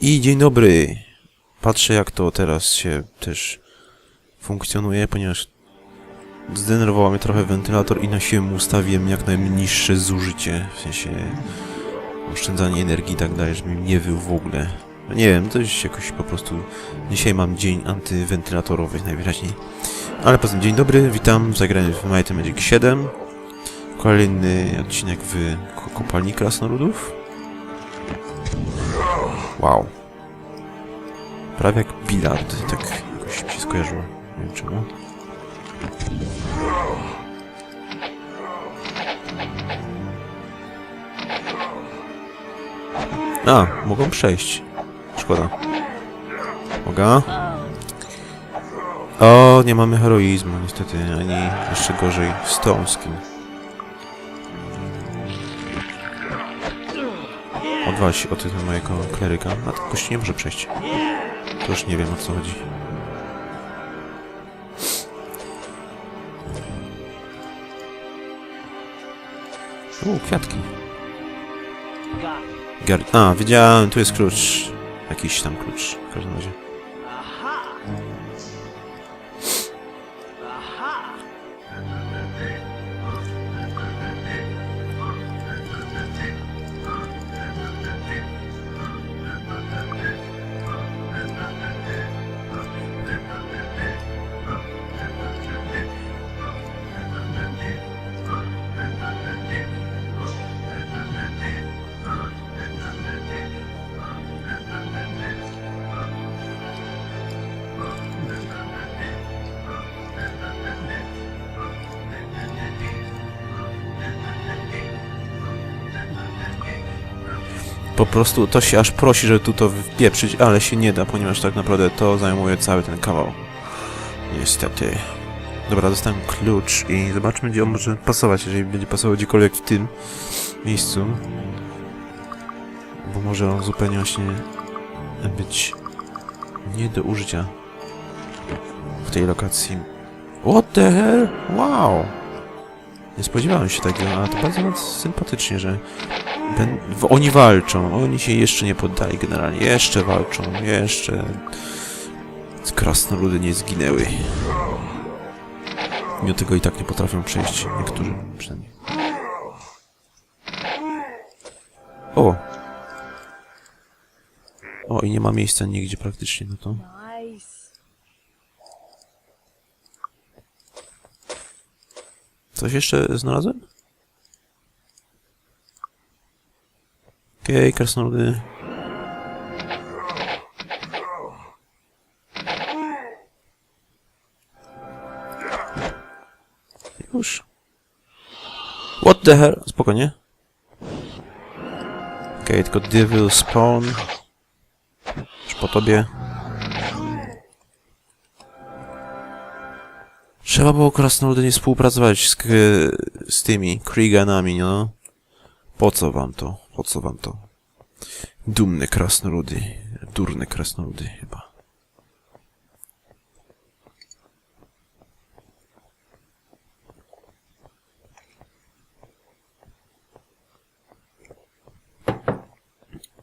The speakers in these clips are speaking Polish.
I dzień dobry. Patrzę jak to teraz się też funkcjonuje, ponieważ zdenerwował mnie trochę wentylator i na siłę ustawiłem jak najmniejsze zużycie, w sensie oszczędzanie energii i tak dalej, żeby mi nie wył w ogóle. No Nie wiem, to jest jakoś po prostu... Dzisiaj mam dzień antywentylatorowy najwyraźniej. Ale poza tym dzień dobry, witam w zagraniu w Might Magic 7. Kolejny odcinek w ko- kopalni krasnoludów. Wow. Prawie jak bilard, tak jakoś mi się skojarzyło. Nie wiem czemu. A, mogą przejść. Szkoda. Mogę? O, nie mamy heroizmu niestety, ani jeszcze gorzej Stone Skin. Odwal się od mojego kleryka. A ten gość nie może przejść. To już nie wiem o co chodzi. U, kwiatki. Gar A, wiedziałem, tu jest klucz. Jakiś tam klucz, w każdym razie. Po prostu to się aż prosi, żeby tu to wpieprzyć, ale się nie da, ponieważ tak naprawdę to zajmuje cały ten kawał. Niestety. Dobra, dostałem klucz i zobaczmy, gdzie on może pasować, jeżeli będzie pasował gdziekolwiek w tym miejscu. Bo może on zupełnie właśnie być nie do użycia w tej lokacji. What the hell? Wow! Nie spodziewałem się tego, ale to bardzo sympatycznie, że Ben, w, oni walczą, oni się jeszcze nie poddali generalnie, jeszcze walczą, jeszcze krasnoludy nie zginęły. Mimo tego i tak nie potrafią przejść, niektórzy przynajmniej. O! O, i nie ma miejsca nigdzie praktycznie na to. Coś jeszcze znalazłem? Okej, okay, krasnoludy. Już. What the hell? Spokojnie. Okej, okay, tylko Devil Spawn. Już po tobie. Trzeba było krasnoludy nie współpracować z, z tymi Krieganami, no. Po co wam to? Po co wam to? Dumne krasnoludy. Durne krasnoludy chyba.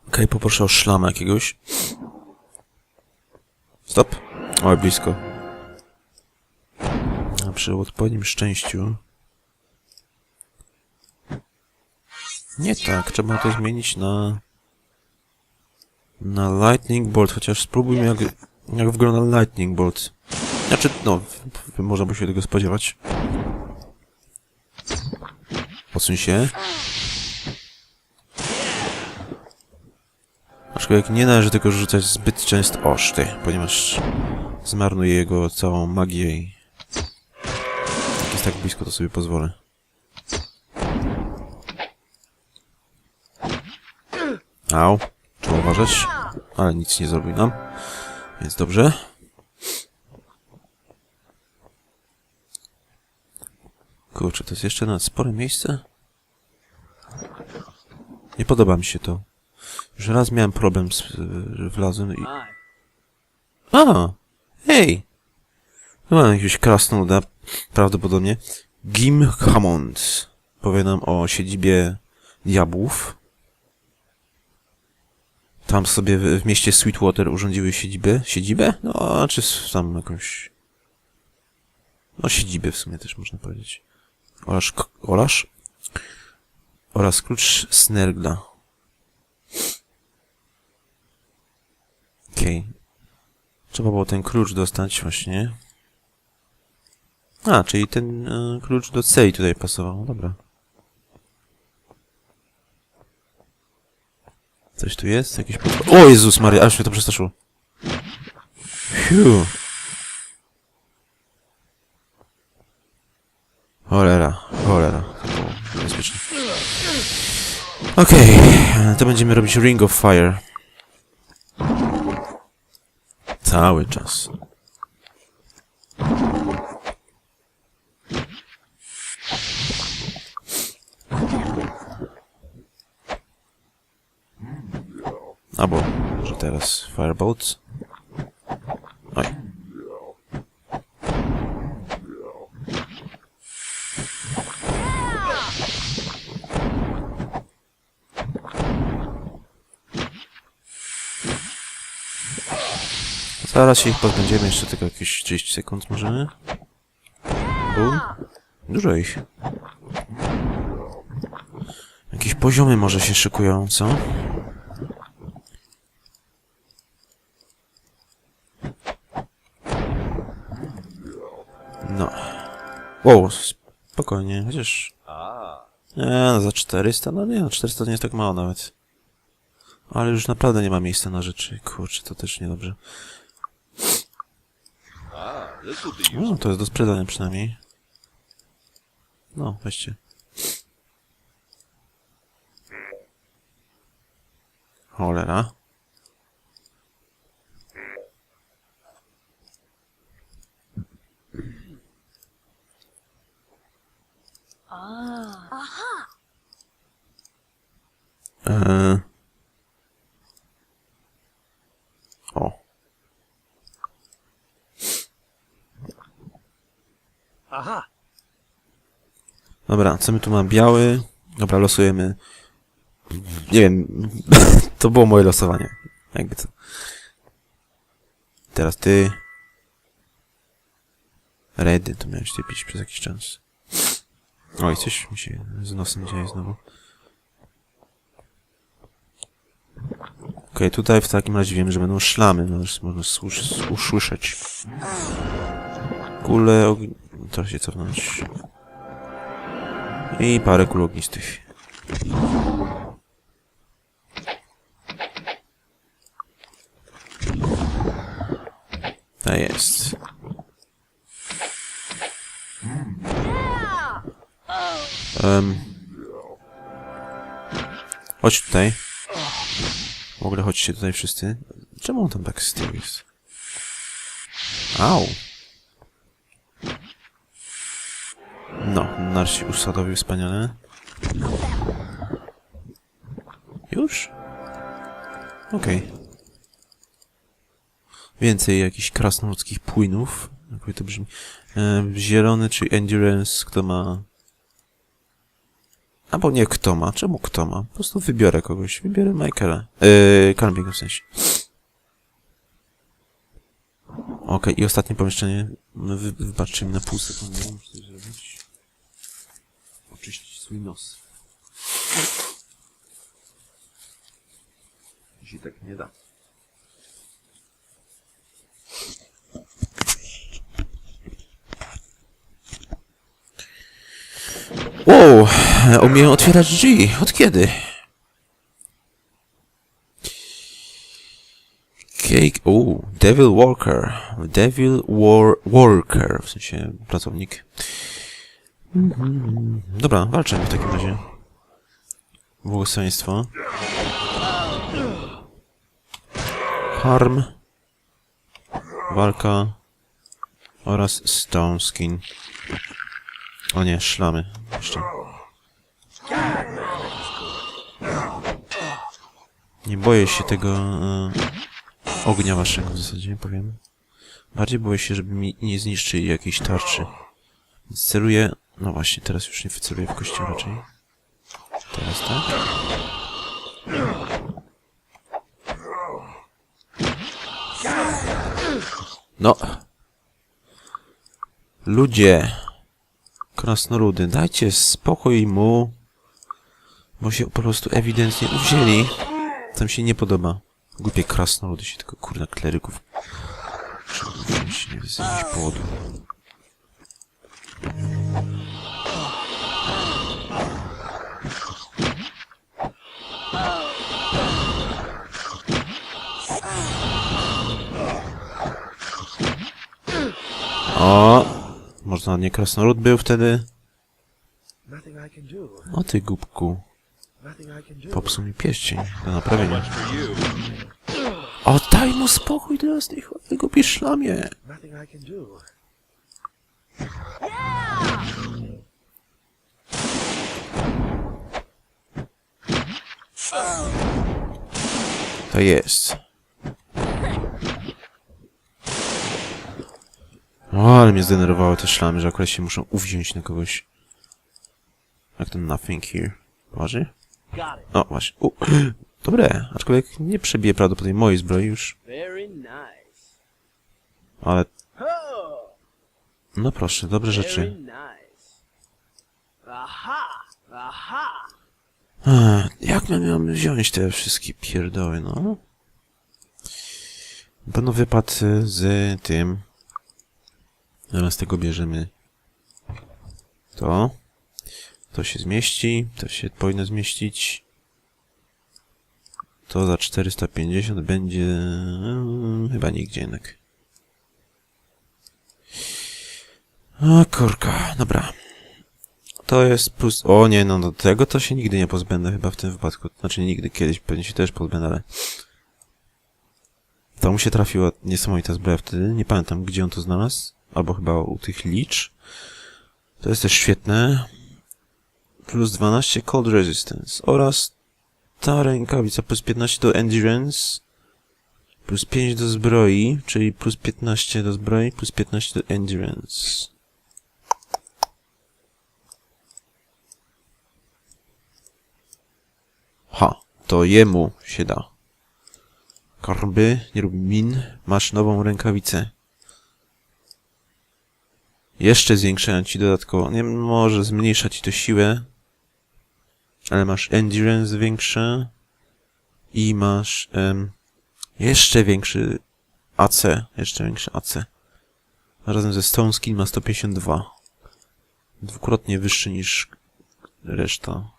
Okej, poproszę o szlama jakiegoś. Stop. Oj, blisko. Przy odpowiednim szczęściu... Nie tak, trzeba to zmienić na... Na Lightning Bolt, chociaż spróbujmy jak, jak wygląda Lightning Bolt. Znaczy, no, można by się tego spodziewać. Odsuń się. Aczkolwiek nie należy tego rzucać zbyt często oszty, ponieważ zmarnuje jego całą magię i... Tak blisko, to sobie pozwolę. Au. Trzeba uważać. Ale nic nie zrobił nam. Więc dobrze. Kurczę, to jest jeszcze na spore miejsce? Nie podoba mi się to. Już raz miałem problem z wlazłem i... A! Hej! No mam jakiegoś krasnoluda, prawdopodobnie. Gim Hammond. Powie nam o siedzibie diabłów. tam sobie w, w mieście Sweetwater urządziły siedzibę. Siedzibę? No, czy tam jakąś... No, siedzibę w sumie też można powiedzieć. Oraz... Oraz? Oraz klucz Snergla. Okej. Trzeba było ten klucz dostać właśnie. A, czyli ten e, klucz do celi tutaj pasował. No Dobra. Coś tu jest? Jakieś... O Jezus Maria, aż mnie to przestraszyło. Fiu. Cholera, cholera. Niebezpieczne. Okej, e, to będziemy robić Ring of Fire. Cały czas. Albo, że teraz Firebolt. Oj. Zaraz się ich pozbędziemy, jeszcze tylko jakieś 30 sekund możemy. Bum. Dużo ich. Jakieś poziomy może się szykują, co? No. Wow, spokojnie, chociaż... Nie, no za 400? No nie, no 400 to nie jest tak mało nawet. Ale już naprawdę nie ma miejsca na rzeczy. Kurczę, to też niedobrze. No, to jest do sprzedania przynajmniej. No, weźcie. Cholera. Eee. O. Aha, Dobra, co my tu mamy? Biały. Dobra, losujemy. Nie wiem. to było moje losowanie. Jakby co. Teraz ty. Redy, to miałeś ty pić przez jakiś czas. Oj, coś mi się z nosem dzieje znowu. Okej, tutaj w takim razie wiem, że będą szlamy, no można słysz- usłyszeć. Kule ogni... Teraz się cofnąć. I parę kul ognistych. Tak jest. Um. Chodź tutaj. W ogóle chodźcie tutaj wszyscy. Czemu on tam tak z tyłu jest? Au. No, nasz się usadowił wspaniale. Już? Okej. Więcej jakichś krasnoludzkich płynów. Jak to brzmi? E, zielony czy endurance, kto ma... Albo nie kto ma. Czemu kto ma? Po prostu wybiorę kogoś. Wybiorę Michaela. Yy, Carmiego w sensie. Okej, i ostatnie pomieszczenie. No, Wy, wybaczcie mi na pół sekundy. Oczyścić swój nos. Jeśli tak nie da. Wow, umiem otwierać drzwi. Od kiedy? Cake, o, Devil Walker. Devil War, Worker, w sensie pracownik. Dobra, walczymy w takim razie. Błogosławieństwo. Harm. Walka. Oraz Stone Skin. O nie, szlamy. Jeszcze. Nie boję się tego e, ognia waszego w zasadzie, powiem. Bardziej boję się, żeby mi nie zniszczyli jakiejś tarczy. Więc celuję... No właśnie, teraz już nie wyceluję w kościół raczej. Teraz tak. No. Ludzie. Krasnoludy, dajcie spokój mu. Bo się po prostu ewidentnie uwzięli. Mi się nie podoba. Głupie krasnoludy się tylko kurna kleryków. Się nie wysyłać powodu. O! Można nie krasnolud był wtedy? O ty głupku. Popsuł mi pierścień do naprawienia. O, daj mu spokój teraz, tej chory głupi szlamie. To jest. O, ale mnie zdenerwowały te szlamy, że akurat się muszą uwziąć na kogoś. Jak ten nothing here. Waży? O, właśnie. U. Dobre, aczkolwiek nie przebije prawdopodobnie mojej zbroi już. Ale, no proszę, dobre rzeczy. Ech, Jak my mamy wziąć te wszystkie pierdoły, no? Będą wypad y, z tym. Zaraz tego bierzemy. To. To się zmieści. To się powinno zmieścić. To za 450 będzie... mm, Chyba nigdzie jednak. Kurka, dobra. To jest plus... O nie, no do tego to się nigdy nie pozbędę chyba w tym wypadku. Znaczy nigdy, kiedyś pewnie się też pozbędę, ale... To mu się trafiła niesamowita zbroja wtedy. Nie pamiętam, gdzie on to znalazł. Albo chyba u tych licz. To jest też świetne. Plus 12 Cold Resistance. Oraz ta rękawica plus 15 do Endurance. Plus 5 do zbroi, czyli plus 15 do zbroi, plus 15 do Endurance. Ha, to jemu się da. Korby, nie rób min, masz nową rękawicę. Jeszcze zwiększają ci dodatkowo, nie może zmniejsza ci to siłę, ale masz endurance większe i masz em, jeszcze większy AC, jeszcze większy AC. Razem ze Stone Skin ma 152. Dwukrotnie wyższy niż reszta.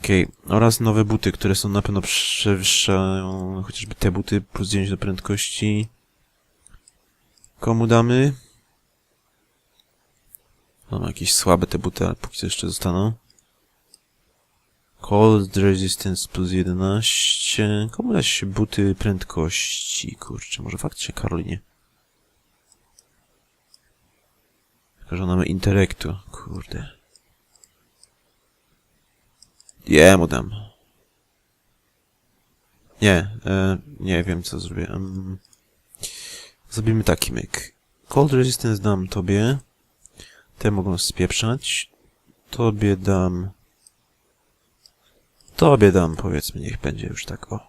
Okej, oraz nowe buty, które są na pewno przewyższają chociażby te buty, plus 9 do prędkości. Komu damy? Są jakieś słabe te buty, ale póki co jeszcze zostaną. Cold Resistance plus 11. Komu dać się buty prędkości? Kurczę, może faktycznie Karolinie. Tylko, że ona ma intelektu. Kurde. Jemu dam. Nie, e, nie wiem co zrobię. Um, zrobimy taki myk. Cold Resistance dam tobie. Te mogą spieprzać. Tobie dam... Tobie dam, powiedzmy, niech będzie już tak, o.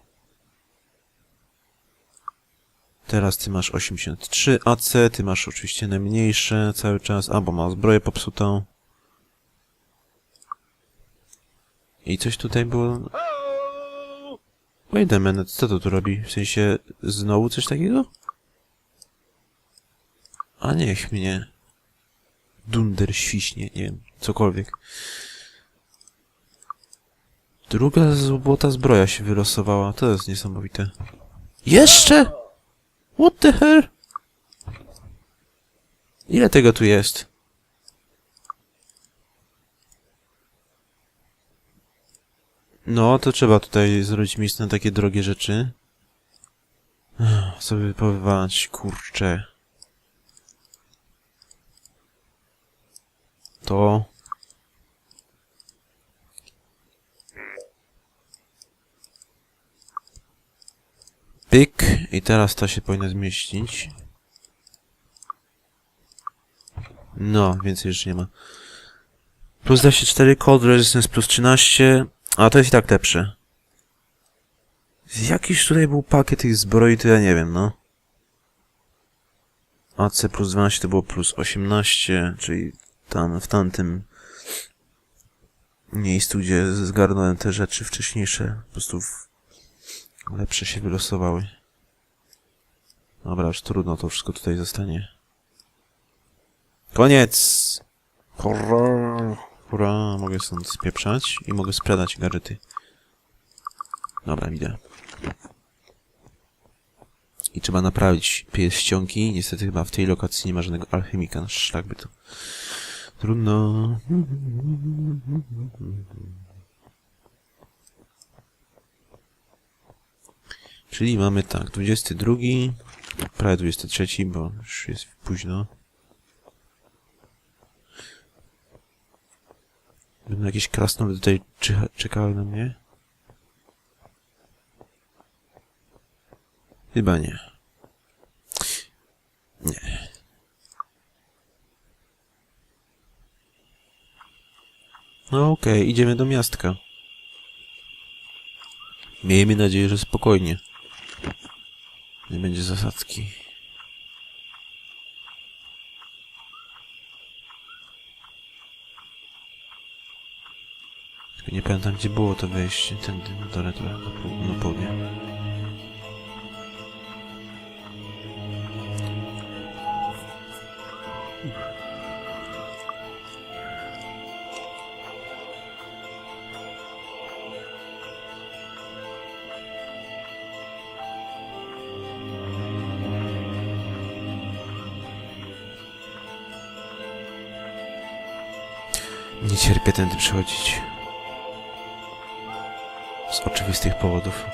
Teraz ty masz 83 AC, ty masz oczywiście najmniejsze cały czas, albo ma zbroję popsutą. I coś tutaj było... Wait a minute, co to tu robi? W sensie, znowu coś takiego? A niech mnie. Dunder świśnie, nie wiem, cokolwiek. Druga złota zbroja się wylosowała, to jest niesamowite. Jeszcze? What the hell? Ile tego tu jest? No, to trzeba tutaj zrobić miejsce na takie drogie rzeczy. Sobie powywalać, kurcze. To... Pyk. I teraz to się powinno zmieścić. No, więcej już nie ma. Plus 24, Cold Resistance plus 13. A to jest i tak lepsze. Jakiś tutaj był pakiet tych zbroi, to ja nie wiem, no. AC plus 12 to było plus 18, czyli tam w tamtym miejscu, gdzie zgarnąłem te rzeczy wcześniejsze, po prostu lepsze się wylosowały. Dobra, już trudno, to wszystko tutaj zostanie. Koniec! Hurra! Hurra! Mogę stąd spieprzać i mogę sprzedać gadżety. Dobra, widzę. I trzeba naprawić pierścionki. Niestety chyba w tej lokacji nie ma żadnego alchemika. Szlak by to... Trudno. Czyli mamy tak, 22, prawie 23, bo już jest późno. Będą jakieś krasnoludy tutaj czekały na mnie? Chyba. Nie. No okej, idziemy do miastka. Miejmy nadzieję, że spokojnie. Nie będzie zasadzki. Tylko nie pamiętam gdzie było to wejście. Tędy na dole na, na Nie cierpię tędy przechodzić. Z oczywistych powodów.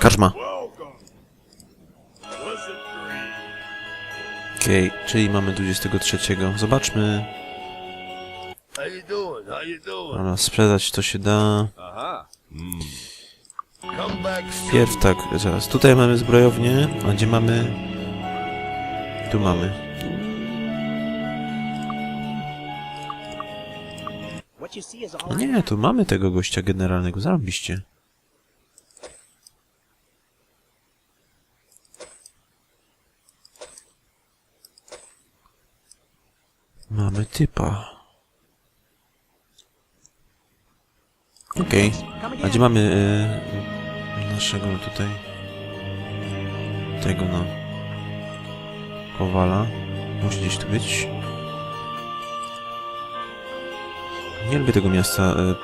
Karczma. Okej, czyli mamy 23. Zobaczmy. Dobra, sprzedać to się da. Pierw tak, zaraz. Tutaj mamy zbrojownię, a gdzie mamy... Tu mamy. Nie, tu mamy tego gościa generalnego, zarobiście. Mamy typa. Okej. Come A gdzie mamy e, naszego tutaj? Tego no. Kowala. Musi gdzieś tu być. Nie lubię tego miasta e,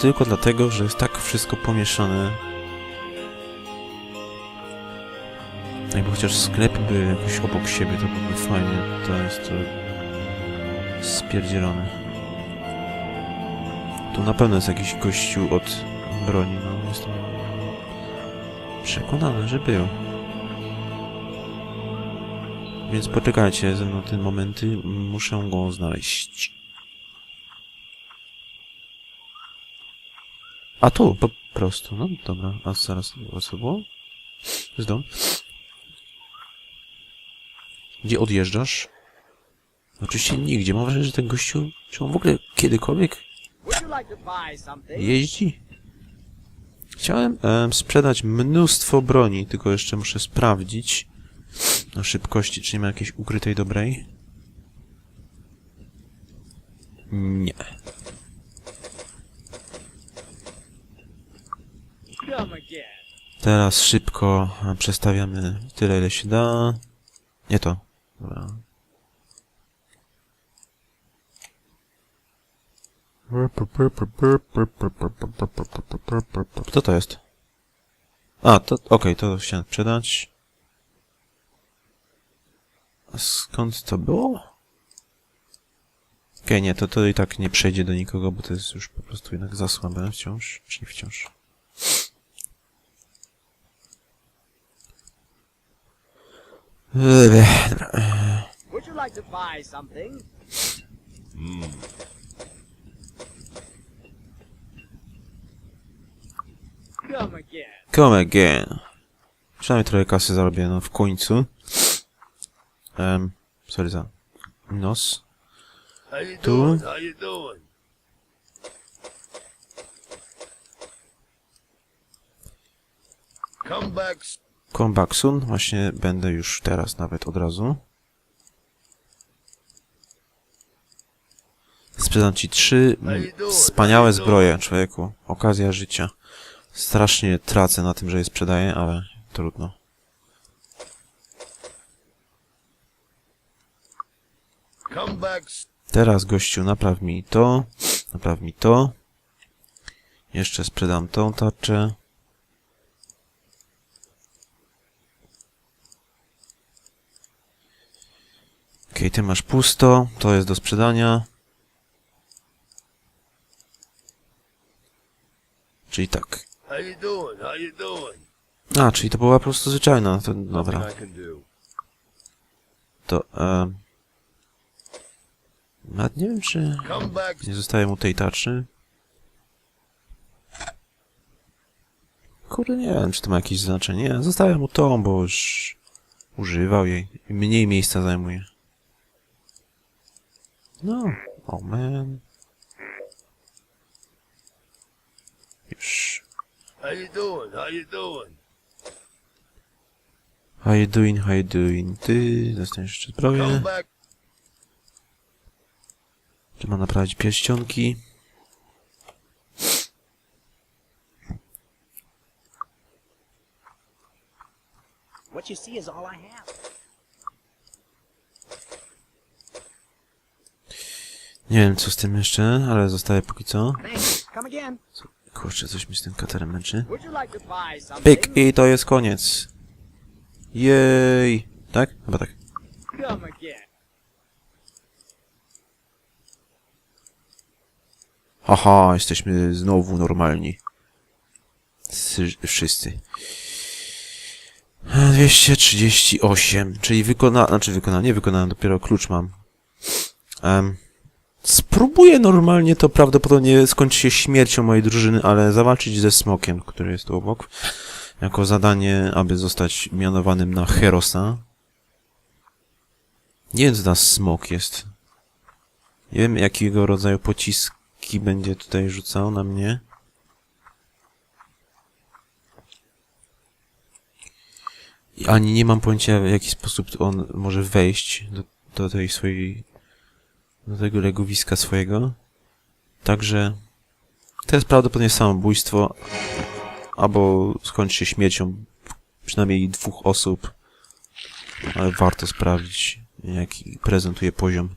tylko dlatego, że jest tak wszystko pomieszane. Jakby chociaż sklepy były jakoś obok siebie, to byłoby fajnie. To jest to spierdzielone. Tu na pewno jest jakiś gościu od broni, no jestem przekonany, że był. Więc poczekajcie ze mną te momenty, muszę go znaleźć. A tu, po prostu, no dobra, a zaraz, co było? Jest dom. Gdzie odjeżdżasz? Oczywiście nigdzie, mam wrażenie, że ten gościu, czy on w ogóle kiedykolwiek jeździ? Chciałem em, sprzedać mnóstwo broni, tylko jeszcze muszę sprawdzić na szybkości, czy nie ma jakiejś ukrytej dobrej. Nie. Teraz szybko przestawiamy tyle, ile się da. Nie to. Dobra. Co to jest? A, to okej, to chciałem sprzedać. A skąd to było? Okej, nie, to, to i tak nie przejdzie do nikogo, bo to jest już po prostu jednak za słabe wciąż, czy nie wciąż. Dobra. Would you like to buy something? Come Come again. Przynajmniej trochę kasy zarobię, no w końcu. Um, sorry za nos. Tu. Come back. soon. Właśnie będę już teraz nawet od razu. Sprzedam ci trzy wspaniałe zbroje, człowieku. Okazja życia. Strasznie tracę na tym, że je sprzedaję, ale trudno. Teraz, gościu, napraw mi to. Napraw mi to. Jeszcze sprzedam tą tarczę. Okej, ty masz pusto. To jest do sprzedania. Czyli tak. How you doing? How you doing? A, czyli to była po prostu zwyczajna. To, dobra. Nothing I can do. To, um... Nawet nie wiem, czy Come back. nie zostaje mu tej tarczy. Kurde, nie wiem, czy to ma jakieś znaczenie. Nie, zostawiam mu tą, bo już używał jej. I mniej miejsca zajmuje. No, oh man. Już. How you doing? How you doing? How you doing, how you doing? Ty, dostaniesz jeszcze Come zbroję. back. Czy ma naprawić pierścionki? What you see is all I have. Nie wiem, co z tym jeszcze, ale zostaje póki co. Thanks. Come again. Kurczę, coś mi z tym katerem męczy. Pyk! I to jest koniec. Jej! Tak? Chyba tak. Haha, jesteśmy znowu normalni. Wszyscy. 238, czyli wykona... Znaczy wykona... Nie wykonałem, dopiero klucz mam. Em, spróbuję normalnie, to prawdopodobnie skończy się śmiercią mojej drużyny, ale zawalczyć ze smokiem, który jest tu obok. Jako zadanie, aby zostać mianowanym na Herosa. Nie wiem, co smok jest. Nie wiem, jakiego rodzaju pociski będzie tutaj rzucał na mnie. I Ani nie mam pojęcia, w jaki sposób on może wejść do, do tej swojej... do tego legowiska swojego. Także... To jest prawdopodobnie samobójstwo, albo skończy się śmiercią przynajmniej dwóch osób. Ale warto sprawdzić, jaki prezentuje poziom.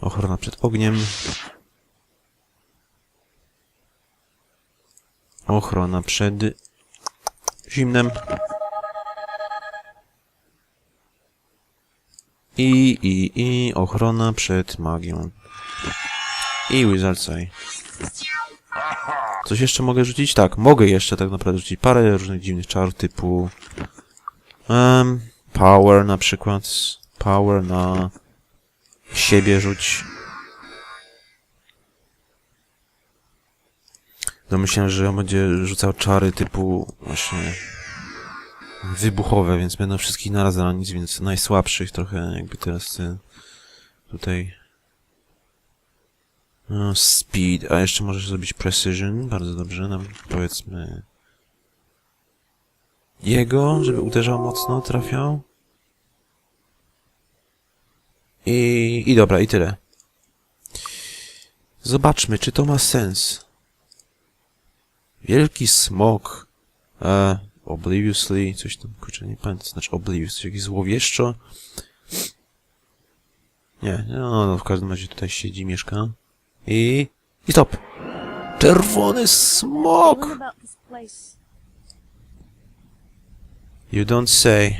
Ochrona przed ogniem. Ochrona przed zimnem. I, i, i ochrona przed magią. I Wizard's Eye. Coś jeszcze mogę rzucić? Tak, mogę jeszcze tak naprawdę rzucić parę różnych dziwnych czarów typu... Um, power na przykład. Power na siebie rzuć. Domyślałem, że on będzie rzucał czary typu właśnie wybuchowe, więc będą wszystkich naraz ranić, więc najsłabszych trochę jakby teraz y, tutaj no, speed, a jeszcze możesz zrobić precision, bardzo dobrze, nam powiedzmy jego, żeby uderzał mocno, trafiał. I, I dobra, i tyle. Zobaczmy, czy to ma sens. Wielki smok. E, obliviously, coś tam, kurczę, nie pamiętam, znaczy oblivious, coś jakieś złowieszczo. Nie, no, no, w każdym razie tutaj siedzi, mieszka. I... I stop! Czerwony smok! You don't say.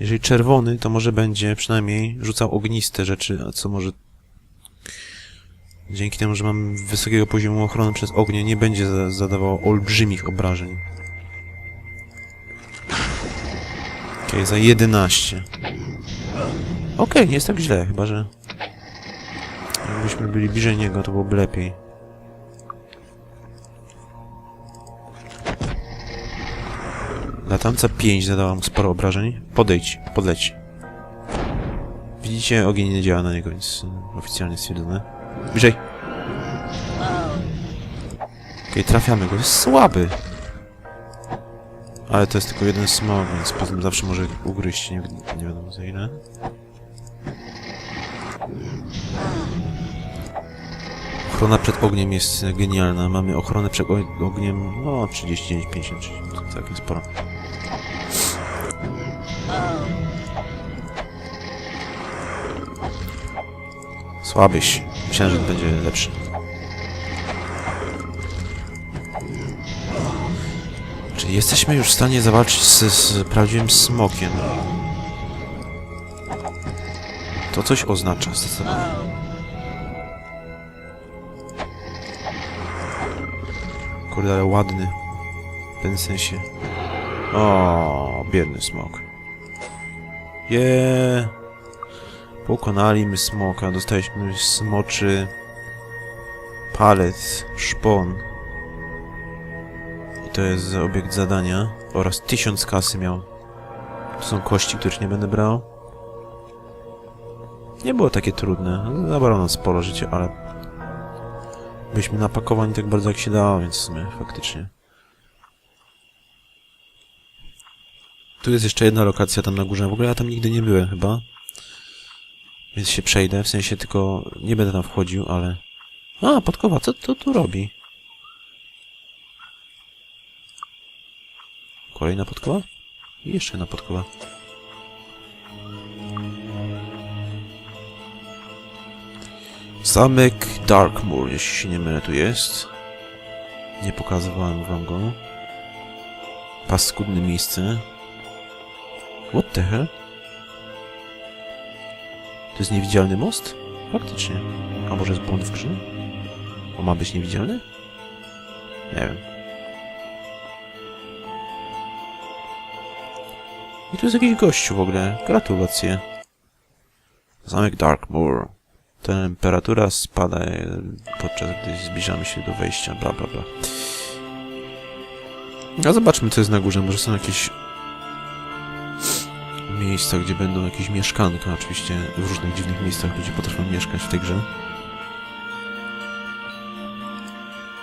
Jeżeli czerwony, to może będzie przynajmniej rzucał ogniste rzeczy, a co może... Dzięki temu, że mam wysokiego poziomu ochrony przez ognie, nie będzie za zadawał olbrzymich obrażeń. Okej, za 11. Okej, nie jest tak źle, chyba że... Jakbyśmy byli bliżej niego, to byłoby lepiej. Latamca 5 zadała mu sporo obrażeń. Podejdź, podleć. Widzicie, ogień nie działa na niego, więc oficjalnie stwierdzone. Bliżej. Okej, trafiamy go, jest słaby. Ale to jest tylko jeden smog, więc potem zawsze może ugryźć, nie, nie wiadomo za ile. Ochrona przed ogniem jest genialna. Mamy ochronę przed ogniem, no 39-50, czyli to całkiem sporo. Słabyś. Myślałem, że będzie lepszy. Jesteśmy już w stanie zawalczyć z, z prawdziwym smokiem? To coś oznacza zdecydowanie. Kurde, ale ładny. W tym sensie. O, biedny smok. Je. Pokonaliśmy smoka, dostaliśmy smoczy palec, szpon. To jest obiekt zadania. Oraz tysiąc kasy miał. To są kości, których nie będę brał. Nie było takie trudne. Zabrało nam sporo życia, ale byliśmy napakowani tak bardzo jak się dało, więc w sumie faktycznie. Tu jest jeszcze jedna lokacja tam na górze. W ogóle ja tam nigdy nie byłem chyba. Więc się przejdę, w sensie tylko nie będę tam wchodził, ale... A, podkowa, co to tu robi? Kolejna podkowa? I jeszcze jedna podkowa. Zamek Darkmoor, jeśli się nie mylę, tu jest. Nie pokazywałem wam go. Paskudne miejsce. What the hell? To jest niewidzialny most? Faktycznie. A może jest błąd w grze? On ma być niewidzialny? Nie wiem. I tu jest jakiś gościu w ogóle. Gratulacje. Zamek Darkmoor. Temperatura spada e, podczas gdy zbliżamy się do wejścia, bla bla bla. A zobaczmy co jest na górze. Może są jakieś miejsca, gdzie będą jakieś mieszkanka. Oczywiście w różnych dziwnych miejscach ludzie potrafią mieszkać w tej grze.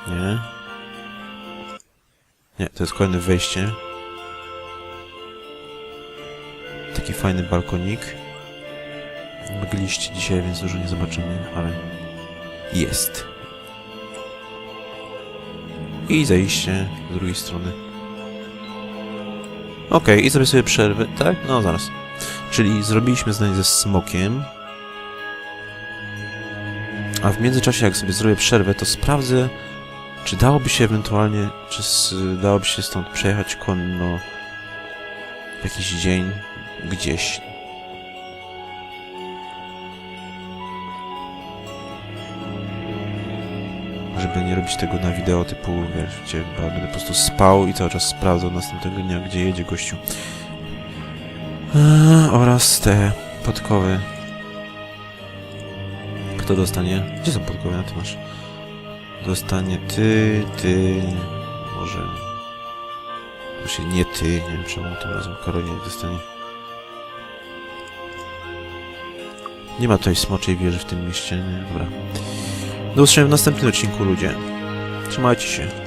Nie. Nie, to jest kolejne wejście. Fajny balkonik. Mgliście dzisiaj, więc dużo nie zobaczymy, ale jest. I zejście z drugiej strony. Okej, i zrobię sobie przerwę, tak? No, zaraz. Czyli zrobiliśmy zdanie ze smokiem. A w międzyczasie, jak sobie zrobię przerwę, to sprawdzę, czy dałoby się ewentualnie, czy dałoby się stąd przejechać konno jakiś dzień, gdzieś. Żeby nie robić tego na wideo typu, wiesz, gdzie będę po prostu spał i cały czas sprawdzał następnego dnia, gdzie jedzie gościu. Eee, oraz te podkowy. Kto dostanie? Gdzie są podkowy? Na ty masz. Dostanie ty, ty, może... Właśnie nie ty, nie wiem czemu tym razem Karolinie dostanie. Nie ma tutaj smoczej wieży w tym mieście, nie? Dobra. Do usłyszenia w następnym odcinku, ludzie. Trzymajcie się.